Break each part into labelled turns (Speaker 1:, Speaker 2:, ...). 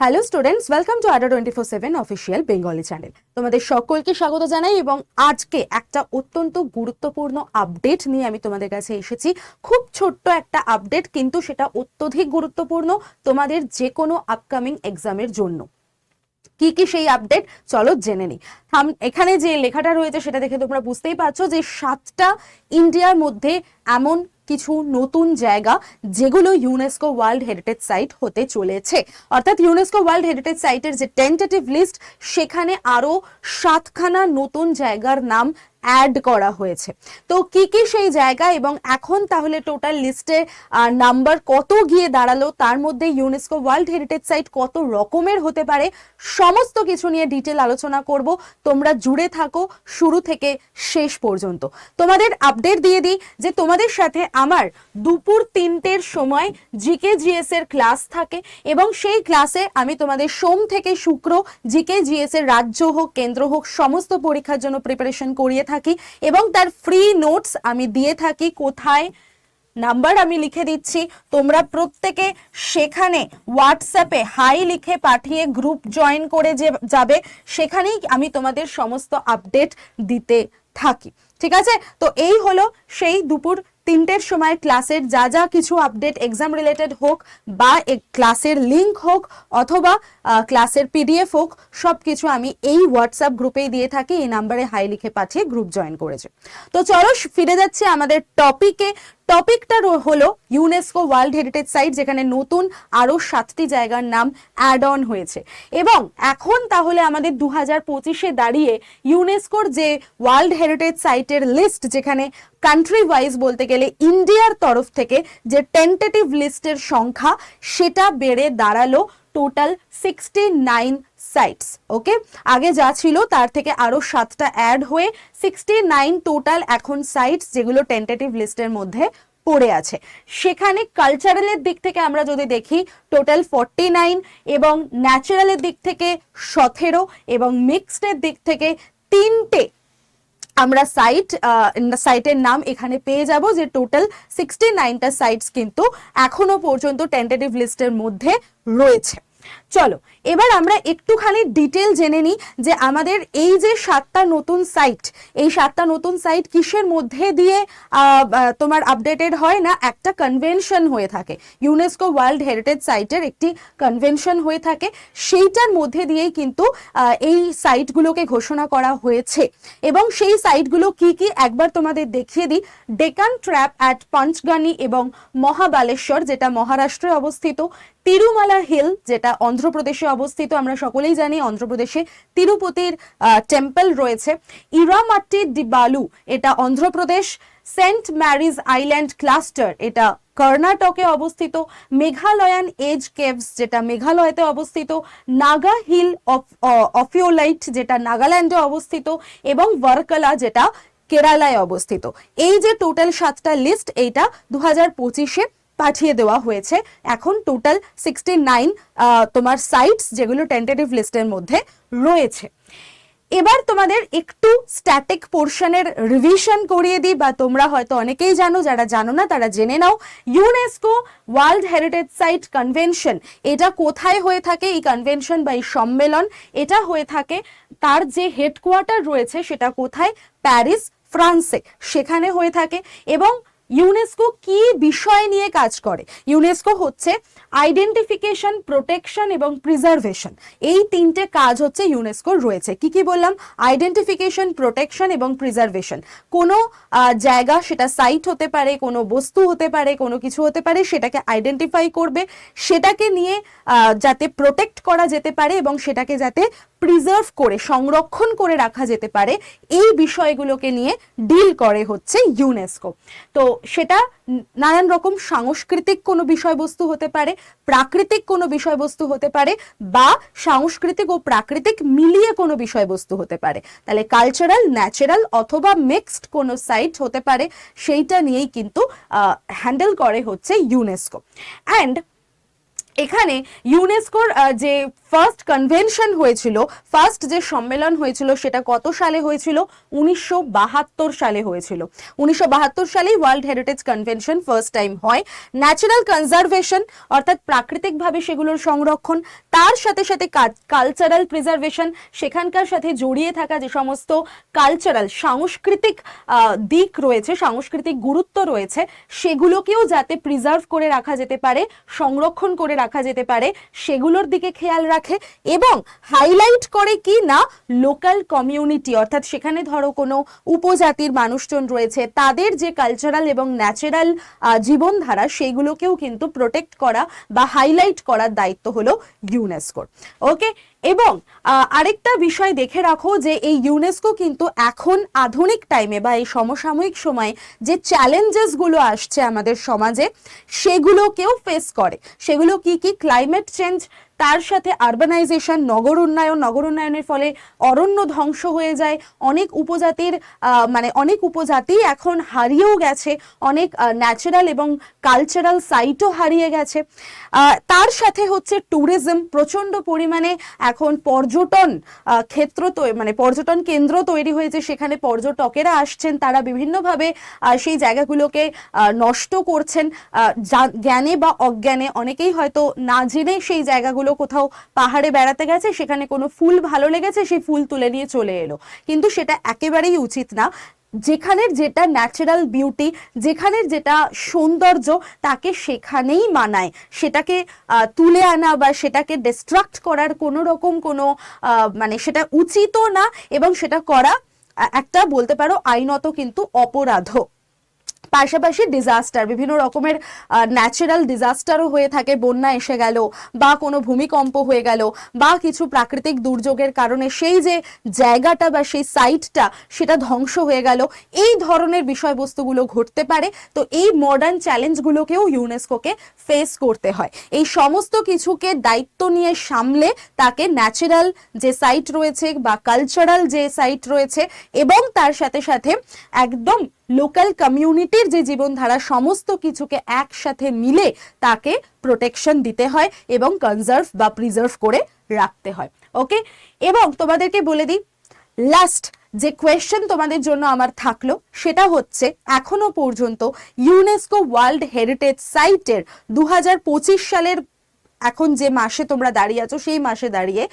Speaker 1: Hello students welcome to Adda twenty four seven official Bengali channel তোমাদের সকলকে স্বাগত জানাই এবং আজকে একটা অত্যন্ত গুরুত্বপূর্ণ আপডেট নিয়ে আমি তোমাদের কাছে এসেছি। খুব ছোট্ট একটা আপডেট কিন্তু সেটা অত্যধিক গুরুত্বপূর্ণ তোমাদের যে কোনো আপকামিং এক্সামের জন্য। কি কি সেই আপডেট চলো জেনে নিই। এখানে যে লেখাটা রয়েছে সেটা দেখে তোমরা বুঝতেই পারছ যে সাতটা ইন্ডিয়ার মধ্যে এমন কিছু নতুন জায়গা যেগুলো ইউনেস্কো ওয়ার্ল্ড হেরিটেজ সাইট হতে চলেছে। অর্থাৎ ইউনেস্কো ওয়ার্ল্ড হেরিটেজ সাইটের যে টেন্টেটিভ লিস্ট সেখানে আরও সাতখানা নতুন জায়গার নাম অ্যাড করা হয়েছে। তো কি কি সেই জায়গা এবং এখন তাহলে টোটাল লিস্টে নাম্বার কত গিয়ে দাঁড়াল, তার মধ্যে ইউনেস্কো ওয়ার্ল্ড হেরিটেজ সাইট কত রকমের হতে পারে, সমস্ত কিছু নিয়ে ডিটেল আলোচনা করব। তোমরা জুড়ে থাকো, শুরু থেকে শেষ পর্যন্ত। তোমাদের আপডেট দিয়ে দিই যে তোমাদের সাথে আমার দুপুর তিনটের সময় জিকে জিএস এর ক্লাস থাকে এবং সেই ক্লাসে আমি তোমাদের সোম থেকে শুক্র জিকে জিএস এর রাজ্য হোক, কেন্দ্র হোক, সমস্ত পরীক্ষার জন্য প্রিপারেশন করিয়ে থাকি এবং তার ফ্রি নোটস আমি দিয়ে থাকি। কোথায়? নাম্বার আমি লিখে দিচ্ছি। তোমরা প্রত্যেকে সেখানে হোয়াটসঅ্যাপে হাই লিখে পাঠিয়ে গ্রুপ জয়েন করে যে যাবে, সেখানেই আমি তোমাদের সমস্ত আপডেট দিতে থাকি। ঠিক আছে? তো এই হলো সেই দুপুর তিনটের সময় ক্লাসের যা যা কিছু আপডেট এক্সাম রিলেটেড হোক বা ক্লাসের লিঙ্ক হোক অথবা ক্লাসের পিডিএফ হোক সব কিছু আমি এই হোয়াটসঅ্যাপ গ্রুপেই দিয়ে থাকি, এই নাম্বারে হাই লিখে পাঠিয়ে গ্রুপ জয়েন করেছে। তো চলো ফিরে যাচ্ছি আমাদের টপিকে টপিকটা হলো ইউনেস্কো ওয়ার্ল্ড হেরিটেজ সাইট যেখানে নতুন আরও সাতটি জায়গার নাম অ্যাড অন হয়েছে। এবং এখন তাহলে আমাদের দু হাজার পঁচিশে দাঁড়িয়ে ইউনেস্কোর যে ওয়ার্ল্ড হেরিটেজ সাইটের লিস্ট যেখানে কান্ট্রি ওয়াইজ বলতে গেলে ইন্ডিয়ার তরফ থেকে যে টেন্টেটিভ লিস্টের সংখ্যা, সেটা বেড়ে দাঁড়াল total sixty nine sites okay আগে যা ছিল, তার থেকে আরও সাতটা অ্যাড হয়ে সিক্সটি নাইন টোটাল এখন সাইটস যেগুলো টেন্টেটিভ লিস্টের মধ্যে পড়ে আছে। সেখানে কালচারালের দিক থেকে আমরা যদি দেখি টোটাল ফর্টি নাইন এবং ন্যাচারালের দিক থেকে সতেরো এবং মিক্সডের দিক থেকে তিনটে আমরা সাইট সাইটের নাম এখানে পেয়ে যাব যে টোটাল সিক্সটি নাইনটা সাইটস কিন্তু এখনও পর্যন্ত টেন্টেটিভ লিস্টের মধ্যে রয়েছে। চলো, এবার আমরা একটুখানি ডিটেল জেনে নিই যে আমাদের এই যে সাতটা নতুন সাইট এই সাতটা নতুন সাইট কিসের মধ্যে দিয়ে তোমার আপডেটেড হয় না? একটা কনভেনশন হয়ে থাকে। ইউনেস্কো ওয়ার্ল্ড হেরিটেজ সাইটের একটি কনভেনশন হয়ে থাকে। সেইটার মধ্যে দিয়েই কিন্তু এই সাইটগুলোকে ঘোষণা করা হয়েছে। এবং সেই সাইটগুলো কি কি? একবার তোমাদের দেখিয়ে দিই। ডেকান ট্র্যাপ অ্যাট পঞ্চগানি এবং মহাবালেশ্বর, যেটা মহারাষ্ট্রে অবস্থিত। তিরুমালা হিল যেটা অন্ধ্রপ্রদেশে অবস্থিত, আমরা সকলেই জানি অন্ধ্রপ্রদেশে তিরুপতির টেম্পল রয়েছে। ইরামাটি ডিবালু এটা Andhra Pradesh. Saint Mary's island cluster, এটা কর্ণাটকে অবস্থিত। মেঘালয়ান এজ কেভস, যেটা মেঘালয়তে অবস্থিত। নাগা হিল অফ অফিওলাইট, যেটা নাগাল্যান্ডে অবস্থিত। এবং ওয়ার্কলা, যেটা কেরালায় অবস্থিত। এই যে টোটাল সাতটা লিস্ট এইটা দু হাজার পঁচিশে পাঠিয়ে দেওয়া হয়েছে। এখন টোটাল সিক্সটি নাইন তোমার সাইটস যেগুলো টেন্টেটিভ লিস্টের মধ্যে রয়েছে। এবার তোমাদের একটু স্ট্যাটিক পোর্শনের রিভিশন করিয়ে দিই বা তোমরা হয়তো অনেকেই জানো, যারা জানো না, তারা জেনে নাও। UNESCO world heritage site convention এটা কোথায় হয়ে থাকে এই কনভেনশন বা এই সম্মেলন? এটা হয়ে থাকে, তার যে হেডকোয়ার্টার রয়েছে সেটা কোথায়? প্যারিস ফ্রান্সে সেখানে হয়ে থাকে এবং ইউনেস্কো কি বিষয় নিয়ে কাজ করে? ইউনেস্কো হচ্ছে আইডেন্টিফিকেশন প্রোটেকশন এবং প্রিজার্ভেশন এই তিনটে কাজ হচ্ছে ইউনেস্কোর রয়েছে। কি কি বললাম? আইডেন্টিফিকেশন প্রোটেকশন এবং প্রিজার্ভেশন কোনো জায়গা সেটা সাইট হতে পারে, কোনো বস্তু হতে পারে, কোনো কিছু হতে পারে, সেটাকে আইডেন্টিফাই করবে। সেটাকে নিয়ে যাতে প্রোটেক্ট করা যেতে পারে এবং সেটাকে যাতে প্রিজার্ভ করে, সংরক্ষণ করে রাখা যেতে পারে, এই বিষয়গুলোকে নিয়ে ডিল করে হচ্ছে ইউনেস্কো তো সেটা নানান রকম সাংস্কৃতিক কোনো বিষয়বস্তু হতে পারে, প্রাকৃতিক কোনো বিষয়বস্তু হতে পারে, বা সাংস্কৃতিক ও প্রাকৃতিক মিলিয়ে কোনো বিষয়বস্তু হতে পারে। তাহলে কালচারাল ন্যাচারাল অথবা মিক্সড কোনো সাইট হতে পারে, সেইটা নিয়েই কিন্তু হ্যান্ডেল করে হচ্ছে ইউনেস্কো অ্যান্ড এখানে ইউনেস্কোর যে ফার্স্ট কনভেনশন হয়েছিল ফার্স্ট যে সম্মেলন হয়েছিল সেটা কত সালে হয়েছিল? উনিশশো বাহাত্তর সালে হয়েছিল। উনিশশো বাহাত্তর সালেই world heritage convention first time হয়। ন্যাচারাল কনজারভেশন অর্থাৎ প্রাকৃতিকভাবে সেগুলোর সংরক্ষণ, তার সাথে সাথে কালচারাল প্রিজার্ভেশন সেখানকার সাথে জড়িয়ে থাকা যে সমস্ত কালচারাল সাংস্কৃতিক দিক রয়েছে, সাংস্কৃতিক গুরুত্ব রয়েছে, সেগুলোকেও যাতে প্রিজার্ভ করে রাখা যেতে পারে, সংরক্ষণ করে রাখা যেতে পারে, সেগুলোর দিকে খেয়াল রাখে এবং হাইলাইট করে কি না লোকাল কমিউনিটি অর্থাৎ সেখানে ধরো কোনো উপজাতির মানুষজন রয়েছে, তাদের যে কালচারাল এবং ন্যাচারাল জীবনধারা সেইগুলোকেও কিন্তু প্রোটেক্ট করা বা হাইলাইট করার দায়িত্ব হলো ইউনেস্কোর ওকে এবং আরেকটা বিষয় দেখে রাখো যে এই ইউনেস্কো কিন্তু এখন আধুনিক টাইমে বা এই সমসাময়িক সময়ে যে চ্যালেঞ্জেসগুলো আসছে আমাদের সমাজে, সেগুলোকেও ফেস করে। সেগুলো কি কি? ক্লাইমেট চেঞ্জ তার সাথে আরবানাইজেশন নগর উন্নয়ন, নগর উন্নয়নের ফলে অরণ্য ধ্বংস হয়ে যায়। অনেক উপজাতির মানে অনেক উপজাতি এখন হারিয়েও গেছে। অনেক ন্যাচারাল এবং কালচারাল সাইটও হারিয়ে গেছে। তার সাথে হচ্ছে ট্যুরিজম প্রচণ্ড পরিমাণে এখন পর্যটন ক্ষেত্র তো মানে পর্যটন কেন্দ্র তৈরি হয়েছে। সেখানে পর্যটকেরা আসছেন, তারা বিভিন্নভাবে সেই জায়গাগুলোকে নষ্ট করছেন। জ্ঞানে বা অজ্ঞানে অনেকেই হয়তো না জেনে সেই জায়গাগুলো কোথাও পাহাড়ে বেড়াতে গেছে, সেখানে কোনো ফুল ভালো লেগেছে, সেই ফুল তুলে নিয়ে চলে এলো। কিন্তু সেটা একেবারেই উচিত না। যেখানের যেটা ন্যাচারাল বিউটি যেখানের যেটা সৌন্দর্য, তাকে সেখানেই মানায়। সেটাকে তুলে আনা বা সেটাকে ডিস্ট্রাক্ট করার কোনো রকম কোনো মানে সেটা উচিতও না, এবং সেটা করা একটা বলতে পারো আইনত কিন্তু অপরাধও। পাশাপাশি ডিজাস্টার বিভিন্ন রকমের ন্যাচারাল ডিজাস্টারও হয়ে থাকে। বন্যা এসে গেল বা কোনো ভূমিকম্প হয়ে গেল বা কিছু প্রাকৃতিক দুর্যোগের কারণে সেই যে জায়গাটা বা সেই সাইটটা সেটা ধ্বংস হয়ে গেল। এই ধরনের বিষয়বস্তুগুলো ঘটতে পারে। তো এই মডার্ন চ্যালেঞ্জগুলোকেও ইউনেস্কোকে ফেস করতে হয়। এই সমস্ত কিছুকে দায়িত্ব নিয়ে সামলে তাকে ন্যাচারাল যে সাইট রয়েছে বা কালচারাল যে সাইট রয়েছে এবং তার সাথে সাথে একদম লোকাল কমিউনিটির যে জীবনধারা, সমস্ত কিছুকে একসাথে মিলে তাকে প্রোটেকশন দিতে হয় এবং কনজার্ভ বা প্রিজার্ভ করে রাখতে হয়। ওকে এবং তোমাদেরকে বলে দিই লাস্ট যে কোয়েশ্চেন তোমাদের জন্য আমার থাকল, সেটা হচ্ছে এখনও পর্যন্ত ইউনেস্কো ওয়ার্ল্ড হেরিটেজ সাইটের দু হাজার পঁচিশ সালের এখন যে মাসে তোমরা দাঁড়িয়ে আছো, সেই মাসে দাঁড়িয়ে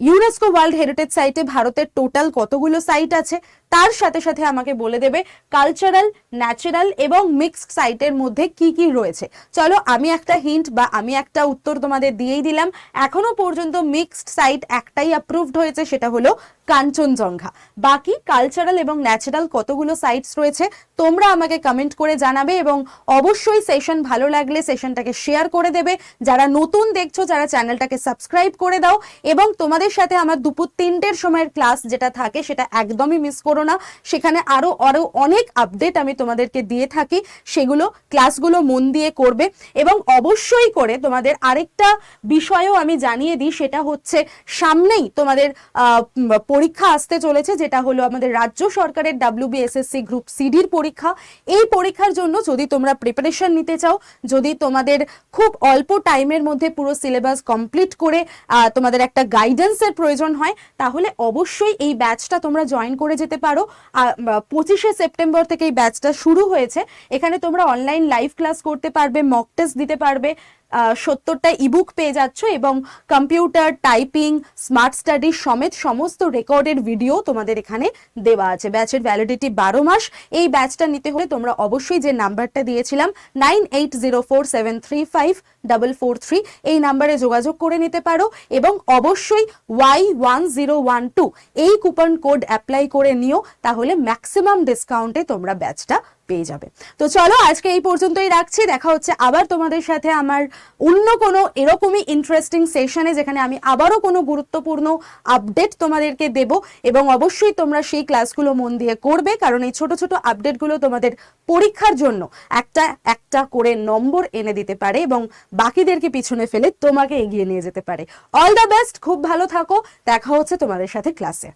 Speaker 1: ইউনেস্কো ওয়ার্ল্ড হেরিটেজ সাইটে ভারতের টোটাল কতগুলো সাইট আছে? তার সাথে সাথে আমাকে বলে দেবে কালচারাল ন্যাচারাল এবং মিক্সড সাইটের মধ্যে কি কি রয়েছে। চলো আমি একটা হিন্ট বা আমি একটা উত্তর তোমাদের দিয়েই দিলাম। এখনও পর্যন্ত মিক্সড সাইট একটাই অ্যাপ্রুভড হয়েছে, সেটা হলো কাঞ্চনজঙ্ঘা। বাকি কালচারাল এবং ন্যাচারাল কতগুলো সাইটস রয়েছে, তোমরা আমাকে কমেন্ট করে জানাবে এবং অবশ্যই সেশন ভালো লাগলে সেশনটাকে শেয়ার করে দেবে। যারা নতুন দেখছ, যারা চ্যানেলটাকে সাবস্ক্রাইব করে দাও এবং তোমাদের সাথে আমার দুপুর তিনটের সময়ের ক্লাস যেটা থাকে, সেটা একদমই মিস করো না সেখানে আরও আরও অনেক আপডেট আমি তোমাদেরকে দিয়ে থাকি। সেগুলো ক্লাসগুলো মন দিয়ে করবে এবং অবশ্যই করে তোমাদের আরেকটা বিষয়ও আমি জানিয়ে দিই, সেটা হচ্ছে সামনেই তোমাদের পরীক্ষা আসতে চলেছে, যেটা হলো আমাদের রাজ্য সরকারের ডাব্লিউবিএসএসসি গ্রুপ সিডির পরীক্ষা। এই পরীক্ষার জন্য যদি তোমরা প্রিপারেশন নিতে চাও, যদি তোমাদের খুব অল্প টাইমের মধ্যে পুরো সিলেবাস কমপ্লিট করে তোমাদের একটা গাইডেন্সের প্রয়োজন হয়, তাহলে অবশ্যই এই ব্যাচটা তোমরা জয়েন করে যেতে পারো। পঁচিশে সেপ্টেম্বর থেকে এই ব্যাচটা শুরু হয়েছে। এখানে তোমরা অনলাইন লাইভ ক্লাস করতে পারবে মক টেস্ট দিতে পারবে। সত্তরটা ইবুক পেয়ে যাচ্ছ এবং কম্পিউটার টাইপিং স্মার্ট স্টাডি সমেত সমস্ত রেকর্ডের ভিডিও তোমাদের এখানে দেওয়া আছে। ব্যাচের ভ্যালিডিটি বারো মাস। এই ব্যাচটা নিতে হলে তোমরা অবশ্যই যে নাম্বারটা দিয়েছিলাম nine eight zero four seven three five double four three এই নাম্বারে যোগাযোগ করে নিতে পারো এবং অবশ্যই Y one zero one two এই কুপন কোড অ্যাপ্লাই করে নিও, তাহলে ম্যাক্সিমাম ডিসকাউন্টে তোমরা ব্যাচটা পেয়ে যাবে। তো চলো আজকে এই পর্যন্তই রাখছি। দেখা হচ্ছে আবার তোমাদের সাথে আমার অন্য কোনো এরকমই ইন্টারেস্টিং সেশনে যেখানে আমি আবারও কোনো গুরুত্বপূর্ণ আপডেট তোমাদেরকে দেব। এবং অবশ্যই তোমরা সেই ক্লাসগুলো মন দিয়ে করবে, কারণ এই ছোট ছোট আপডেটগুলো তোমাদের পরীক্ষার জন্য একটা একটা করে নম্বর এনে দিতে পারে এবং বাকিদেরকে পিছনে ফেলে তোমাকে এগিয়ে নিয়ে যেতে পারে। অল দ্য বেস্ট খুব ভালো থাকো। দেখা হচ্ছে তোমাদের সাথে ক্লাসে